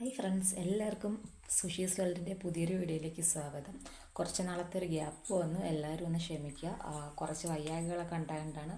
Hi friends എല്ലാവർക്കും സുഷീസ് വേൾഡിന്റെ പുതിയൊരു വീഡിയോയിലേക്ക് സ്വാഗതം. കുറച്ച് നാളത്തെ ഒരു ഗ്യാപ്പ് വന്നു. എല്ലാവരും ഒന്ന് ക്ഷമിക്കുക. കുറച്ച് വയ്യായികളൊക്കെ ഉണ്ടായതുകൊണ്ടാണ്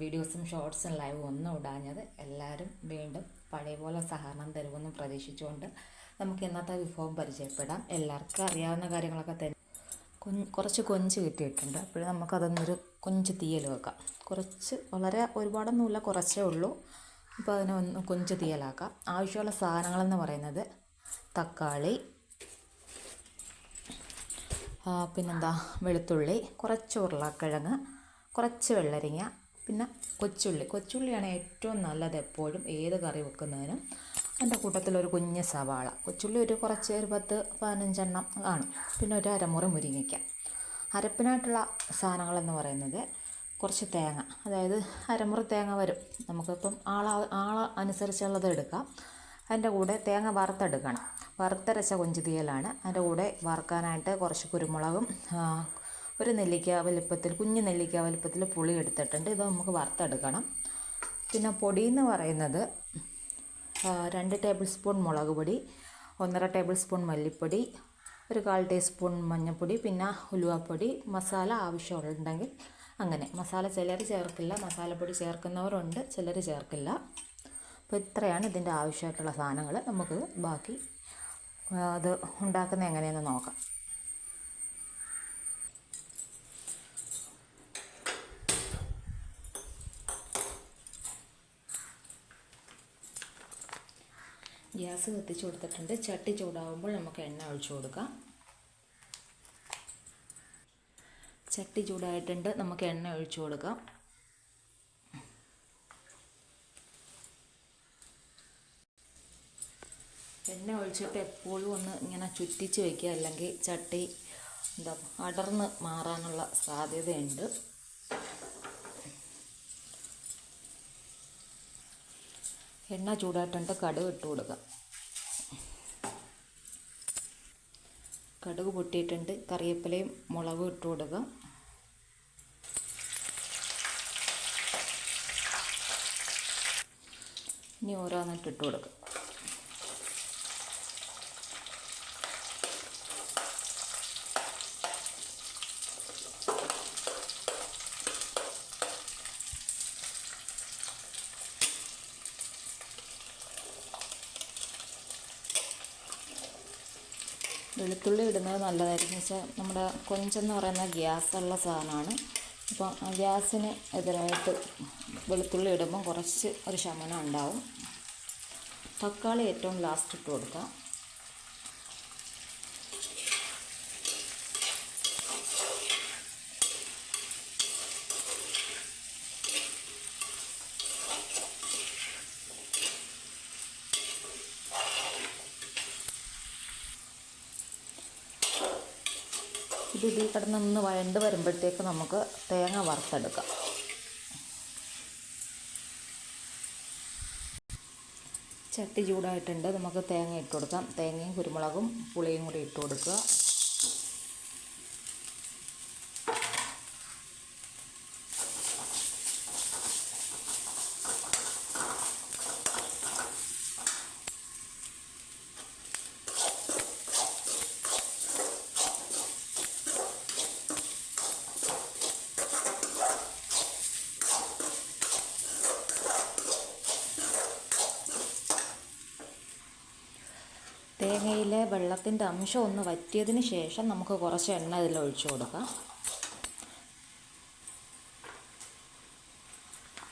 വീഡിയോസും ഷോർട്സും ലൈവും ഒന്നും ഇടാഞ്ഞത്. എല്ലാവരും വീണ്ടും പഴയ പോലെ സഹകരണം തരുമെന്ന് പ്രതീക്ഷിച്ചുകൊണ്ട് നമുക്ക് ഇന്നത്തെ വിഭവം പരിചയപ്പെടാം. എല്ലാവർക്കും അറിയാവുന്ന കാര്യങ്ങളൊക്കെ തന്നെ. കൊഞ്ച് കുറച്ച് കൊഞ്ച് കിട്ടിയിട്ടുണ്ട്. അപ്പോഴും നമുക്കതൊന്നൊരു കൊഞ്ച് തീയൽ വെക്കാം. കുറച്ച് വളരെ ഒരുപാടൊന്നുമില്ല കുറച്ചേ ഉള്ളൂ. അപ്പോൾ അതിനെ ഒന്ന് കൊഞ്ച് തീയലാക്കാം. ആവശ്യമുള്ള സാധനങ്ങളെന്ന് പറയുന്നത് തക്കാളി പിന്നെന്താ വെളുത്തുള്ളി കുറച്ച് ഉരുളക്കിഴങ്ങ് കുറച്ച് വെള്ളരിങ്ങ പിന്നെ കൊച്ചുള്ളി. കൊച്ചുള്ളിയാണ് ഏറ്റവും നല്ലത് എപ്പോഴും ഏത് കറി വെക്കുന്നതിനും. അതിന്റെ കൂട്ടത്തിലൊരു കുഞ്ഞ് സവാള. കൊച്ചുള്ളി ഒരു കുറച്ച് ഒരു പത്ത് പതിനഞ്ചെണ്ണം കാണും പിന്നെ ഒരു അരമുറി മുരിങ്ങയ്ക്ക. അരപ്പിനായിട്ടുള്ള സാധനങ്ങളെന്ന് പറയുന്നത് കുറച്ച് തേങ്ങ അതായത് അരമുറി തേങ്ങ വരും. നമുക്കിപ്പം ആള ആള അനുസരിച്ചുള്ളത് എടുക്കാം. അതിന്റെ കൂടെ തേങ്ങ വറുത്തെടുക്കണം. വറുത്തരച്ച കൊഞ്ചുതീയലാണ്. അതിന്റെ കൂടെ വറുക്കാനായിട്ട് കുറച്ച് കുരുമുളകും ഒരു നെല്ലിക്ക വലിപ്പത്തിൽ കുഞ്ഞ് നെല്ലിക്ക വലിപ്പത്തിൽ പുളി എടുത്തിട്ടുണ്ട്. ഇത് നമുക്ക് വറുത്തെടുക്കണം. പിന്നെ പൊടി എന്ന് പറയുന്നത് രണ്ട് ടേബിൾ സ്പൂൺ മുളക് പൊടി ഒന്നര ടേബിൾ സ്പൂൺ മല്ലിപ്പൊടി ഒരു കാൽ ടീസ്പൂൺ മഞ്ഞൾപ്പൊടി പിന്നെ ഉലുവപ്പൊടി മസാല ആവശ്യമുണ്ടെങ്കിൽ അങ്ങനെ മസാല ചിലർ ചേർക്കില്ല മസാലപ്പൊടി ചേർക്കുന്നവരുണ്ട് ചിലർ ചേർക്കില്ല. അപ്പോൾ ഇത്രയാണ് ഇതിന്റെ ആവശ്യമായിട്ടുള്ള സാധനങ്ങൾ. നമുക്ക് ബാക്കി അത് ഉണ്ടാക്കുന്നത് എങ്ങനെയെന്ന് നോക്കാം. ഗ്യാസ് കത്തിച്ച് കൊടുത്തിട്ടുണ്ട്. ചട്ടി ചൂടാകുമ്പോൾ നമുക്ക് എണ്ണ ഒഴിച്ചു കൊടുക്കാം. ചട്ടി ചൂടായിട്ടുണ്ട്. നമുക്ക് എണ്ണ ഒഴിച്ചു കൊടുക്കാം. എണ്ണ ഒഴിച്ചിട്ട് എപ്പോഴും ഒന്ന് ഇങ്ങനെ ചുറ്റിച്ച് വയ്ക്കുക അല്ലെങ്കിൽ ചട്ടി എന്താ അടർന്ന് മാറാനുള്ള സാധ്യതയുണ്ട്. എണ്ണ ചൂടായിട്ടുണ്ട്. കടുക് ഇട്ട് കൊടുക്കുക കടുക് പൊട്ടിയിട്ടുണ്ട്. കറിവേപ്പിലയും മുളകും ഇട്ട് കൊടുക്കുക ഇനി ഓരോന്നിട്ട് ഇട്ട് കൊടുക്കുക വെളുത്തുള്ളി ഇടുന്നത് നല്ലതായിരിക്കും. വെച്ചാൽ നമ്മുടെ കൊഞ്ചെന്ന് പറയുന്ന ഗ്യാസുള്ള സാധനമാണ്. അപ്പോൾ ഗ്യാസിന് എതിരായിട്ട് വെളുത്തുള്ളി ഇടുമ്പോൾ കുറച്ച് ഒരു ശമനം ഉണ്ടാവും. തക്കാളി ഏറ്റവും ലാസ്റ്റ് ഇട്ട് കൊടുക്കാം ഇത് ഇതിൽ കിടന്ന് വഴണ്ട് വരുമ്പോഴത്തേക്ക് നമുക്ക് തേങ്ങ വറുത്തെടുക്കാം. ചട്ടി ചൂടായിട്ടുണ്ട്. നമുക്ക് തേങ്ങ ഇട്ട് കൊടുക്കാം. തേങ്ങയും കുരുമുളകും പുളിയും കൂടി ഇട്ട് കൊടുക്കുക. വെള്ളത്തിന്റെ അംശം ഒന്ന് വറ്റിയതിന് ശേഷം നമുക്ക് കുറച്ച് എണ്ണ ഇതിൽ ഒഴിച്ചു കൊടുക്കാം.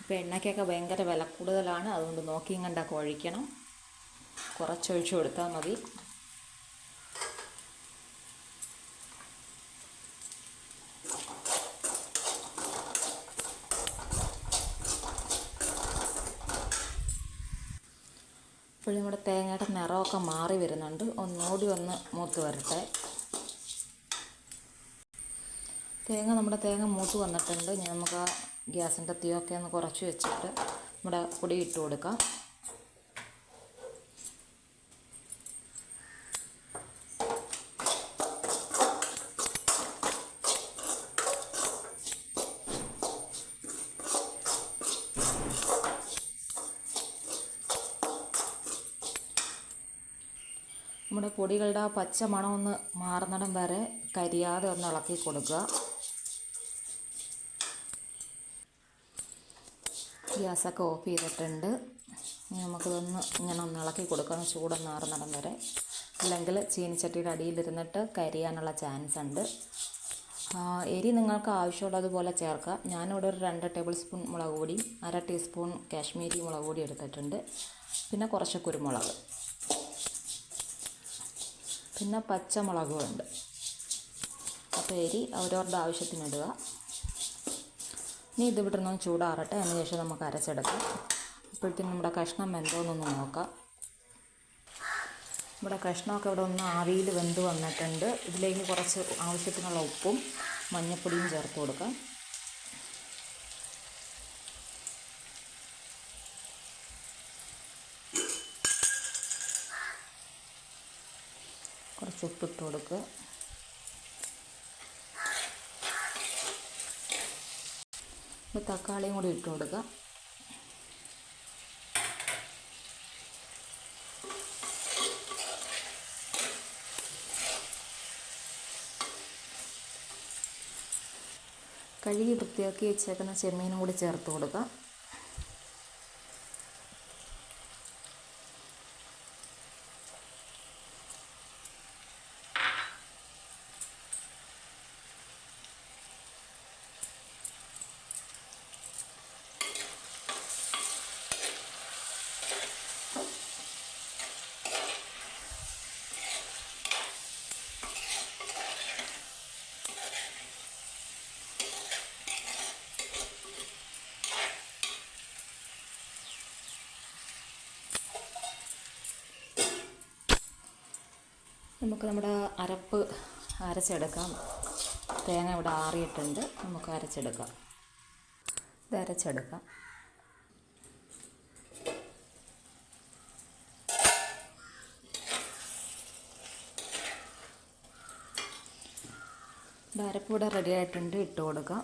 ഇപ്പോൾ എണ്ണയ്ക്കൊക്കെ ഭയങ്കര വില കൂടുതലാണ്. അതുകൊണ്ട് നോക്കിയും കണ്ടൊക്കെ ഒഴിക്കണം കുറച്ചൊഴിച്ചു കൊടുത്താൽ മതി. ഇപ്പോഴും നമ്മുടെ തേങ്ങയുടെ നിറമൊക്കെ മാറി വരുന്നുണ്ട്. ഒന്നുകൂടി ഒന്ന് മൂത്ത് വരട്ടെ. തേങ്ങ നമ്മുടെ തേങ്ങ മൂത്ത് വന്നിട്ടുണ്ട്. ഇനി നമുക്ക് ആ ഗ്യാസിന്റെ തീയൊക്കെ ഒന്ന് കുറച്ച് വെച്ചിട്ട് നമ്മുടെ പൊടി ഇട്ട് കൊടുക്കാം. നമ്മുടെ പൊടികളുടെ ആ പച്ച മണം ഒന്ന് മാറുന്നിടം വരെ കരിയാതെ ഒന്ന് ഇളക്കി കൊടുക്കുക. ഗ്യാസൊക്കെ ഓഫ് ചെയ്തിട്ടുണ്ട്. ഇനി നമുക്കിതൊന്ന് ഇങ്ങനെ ഒന്ന് ഇളക്കി കൊടുക്കണം ചൂടൊന്ന് മാറുന്നിടം വരെ. അല്ലെങ്കിൽ ചീനിച്ചട്ടിയുടെ അടിയിലിരുന്നിട്ട് കരിയാനുള്ള ചാൻസ് ഉണ്ട്. എരി നിങ്ങൾക്ക് ആവശ്യമുള്ളതുപോലെ ചേർക്കാം. ഞാനിവിടെ ഒരു രണ്ട് ടേബിൾ സ്പൂൺ മുളക് പൊടി അര ടീസ്പൂൺ കാശ്മീരി മുളക് പൊടി എടുത്തിട്ടുണ്ട്. പിന്നെ കുറച്ച് കുരുമുളക്. പിന്നെ പച്ചമുളകും ഉണ്ട് അപ്പോൾ എരി അവരവരുടെ ആവശ്യത്തിന് ഇടുക ഇനി ഇത് ഇവിടെ നിന്ന് ചൂടാറട്ടെ. അതിന് ശേഷം നമുക്ക് അരച്ചെടുക്കാം. അപ്പോഴത്തേക്കും നമ്മുടെ കഷ്ണം വെന്തോന്നൊന്ന് നോക്കാം. നമ്മുടെ കഷ്ണമൊക്കെ ഇവിടെ ഒന്ന് ആവിയിൽ വെന്ത് വന്നിട്ടുണ്ട്. ഇതിലേക്ക് കുറച്ച് ആവശ്യത്തിനുള്ള ഉപ്പും മഞ്ഞൾപ്പൊടിയും ചേർത്ത് കൊടുക്കാം. കുറച്ച് ഉപ്പിട്ട് കൊടുക്കുക ഇപ്പോൾ തക്കാളിയും കൂടി ഇട്ട് കൊടുക്കുക കഴുകി വൃത്തിയാക്കി വെച്ചേക്കുന്ന ചെമ്മീനും കൂടി ചേർത്ത് കൊടുക്കുക നമുക്ക് നമ്മുടെ അരപ്പ് അരച്ചെടുക്കാം. തേങ്ങ ഇവിടെ ആറിയിട്ടുണ്ട്. നമുക്ക് അരച്ചെടുക്കാം. ഇത് അരച്ചെടുക്കാം. ഇത് അരപ്പ് ഇവിടെ റെഡി ആയിട്ടുണ്ട്. ഇട്ട് കൊടുക്കാം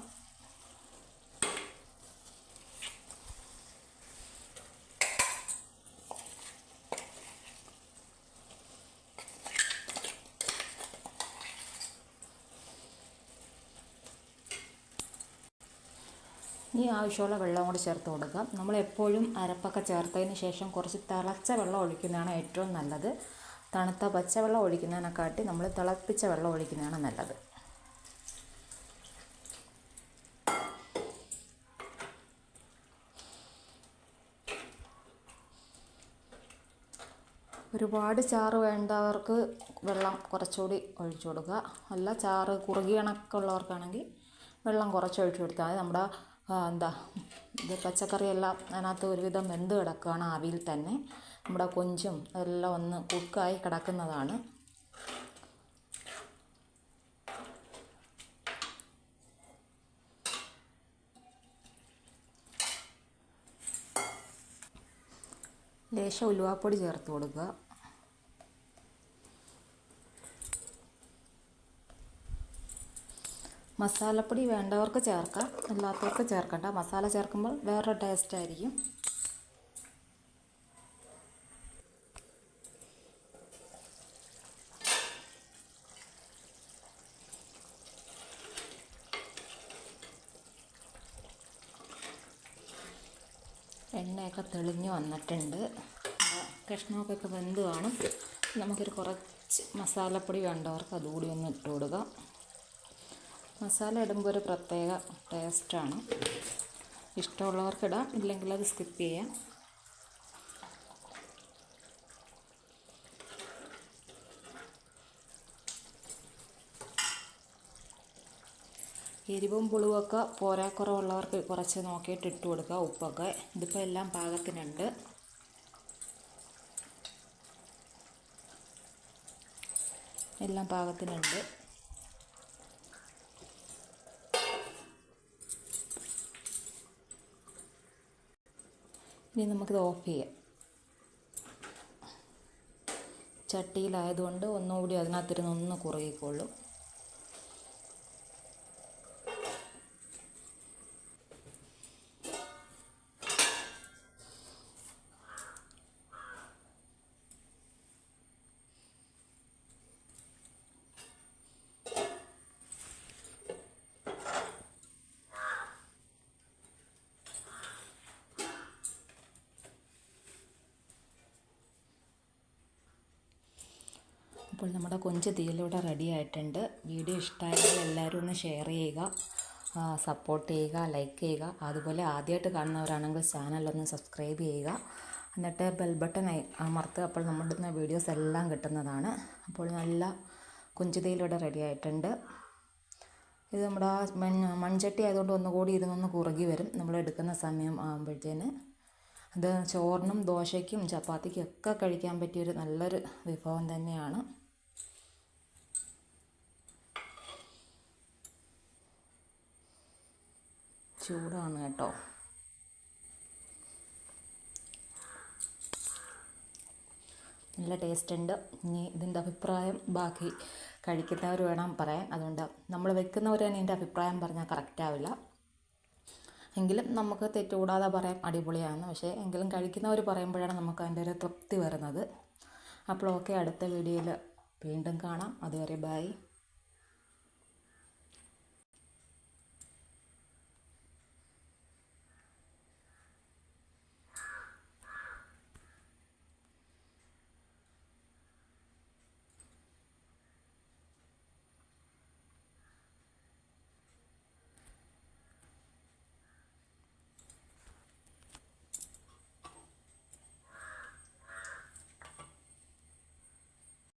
ഇനി ആവശ്യമുള്ള വെള്ളം കൂടി ചേർത്ത് കൊടുക്കുക നമ്മൾ എപ്പോഴും അരപ്പൊക്കെ ചേർത്തതിന് ശേഷം കുറച്ച് തിളച്ച വെള്ളം ഒഴിക്കുന്നതാണ് ഏറ്റവും നല്ലത്. തണുത്ത പച്ചവെള്ളം ഒഴിക്കുന്നതിനെക്കാട്ടി നമ്മൾ തിളപ്പിച്ച വെള്ളം ഒഴിക്കുന്നതാണ് നല്ലത്. ഒരുപാട് ചാറ് വേണ്ടവർക്ക് വെള്ളം കുറച്ചുകൂടി ഒഴിച്ചു കൊടുക്കുക. അല്ല ചാറ് കുറുകിയ കണക്കുള്ളവർക്കാണെങ്കിൽ വെള്ളം കുറച്ച് ഒഴിച്ചു കൊടുത്താൽ നമ്മുടെ എന്താ. ഇത് പച്ചക്കറിയെല്ലാം അതിനകത്ത് ഒരുവിധം വെന്ത് കിടക്കുകയാണ് ആവിയിൽ തന്നെ. നമ്മുടെ കൊഞ്ചും എല്ലാം ഒന്ന് കുക്കായി കിടക്കുന്നതാണ്. ലേശം ഉലുവാപ്പൊടി ചേർത്ത് കൊടുക്കുക. മസാലപ്പൊടി വേണ്ടവർക്ക് ചേർക്കാം അല്ലാത്തവർക്ക് ചേർക്കണ്ട. മസാല ചേർക്കുമ്പോൾ വേറൊരു ടേസ്റ്റ് ആയിരിക്കും. എണ്ണയൊക്കെ തെളിഞ്ഞ് വന്നിട്ടുണ്ട്. കഷ്ണമൊക്കെ ഇപ്പോൾ വെന്ത് കാണും. നമുക്കൊരു കുറച്ച് മസാലപ്പൊടി വേണ്ടവർക്ക് അതുകൂടി ഒന്ന് ഇട്ട് കൊടുക്കാം. മസാല ഇടുമ്പോൾ ഒരു പ്രത്യേക ടേസ്റ്റാണ്. ഇഷ്ടമുള്ളവർക്കിടാം ഇല്ലെങ്കിൽ അത് സ്കിപ്പ് ചെയ്യാം. എരിവും പുളിവൊക്കെ പോരാക്കുറവുള്ളവർക്ക് കുറച്ച് നോക്കിയിട്ട് ഇട്ട് കൊടുക്കുക ഉപ്പൊക്കെ. ഇതിപ്പോൾ എല്ലാം പാകത്തിനുണ്ട്. എല്ലാം പാകത്തിനുണ്ട്. ഇനി നമുക്കിത് ഓഫ് ചെയ്യാം. ചട്ടിയിലായതുകൊണ്ട് ഒന്നുകൂടി അതിനകത്തിരുന്ന് ഒന്ന് കുറുകിക്കോളും. അപ്പോൾ നമ്മുടെ കൊഞ്ച് തീയിലൂടെ റെഡി ആയിട്ടുണ്ട്. വീഡിയോ ഇഷ്ടമായാൽ എല്ലാവരും ഒന്ന് ഷെയർ ചെയ്യുക. സപ്പോർട്ട് ചെയ്യുക ലൈക്ക് ചെയ്യുക. അതുപോലെ ആദ്യമായിട്ട് കാണുന്നവരാണെങ്കിൽ ചാനലൊന്ന് സബ്സ്ക്രൈബ് ചെയ്യുക. എന്നിട്ട് ബെൽ ബട്ടൺ അമർത്തുക. അപ്പോൾ നമ്മുടെ വീഡിയോസ് എല്ലാം കിട്ടുന്നതാണ്. അപ്പോൾ നല്ല കുഞ്ചുതയിലൂടെ തീയിലൂടെ റെഡി ആയിട്ടുണ്ട്. ഇത് നമ്മുടെ മൺ മൺചട്ടി ആയതുകൊണ്ട് ഒന്നുകൂടി ഇതിനൊന്ന് കുറുകി വരും. നമ്മൾ എടുക്കുന്ന സമയം ആകുമ്പോഴത്തേന് അത് ചോറിനും ദോശയ്ക്കും ചപ്പാത്തിക്കും ഒക്കെ കഴിക്കാൻ പറ്റിയൊരു നല്ലൊരു വിഭവം തന്നെയാണ്. ചൂടാണ് കേട്ടോ. നല്ല ടേസ്റ്റ് ഉണ്ട്. ഇനി ഇതിന്റെ അഭിപ്രായം ബാക്കി കഴിക്കുന്നവർ വേണം പറയാൻ. അതുകൊണ്ട് നമ്മൾ വെക്കുന്നവർ തന്നെ എന്റെ അഭിപ്രായം പറഞ്ഞാൽ കറക്റ്റ് ആവില്ല. എങ്കിലും നമുക്ക് തെറ്റുകൂടാതെ പറയാം അടിപൊളിയാണ്. പക്ഷേ എങ്കിലും കഴിക്കുന്നവർ പറയുമ്പോഴാണ് നമുക്ക് അതിന്റെ ഒരു തൃപ്തി വരുന്നത്. അപ്പോൾ ഓക്കെ അടുത്ത വീഡിയോയിൽ വീണ്ടും കാണാം. അതുവരെ ബൈ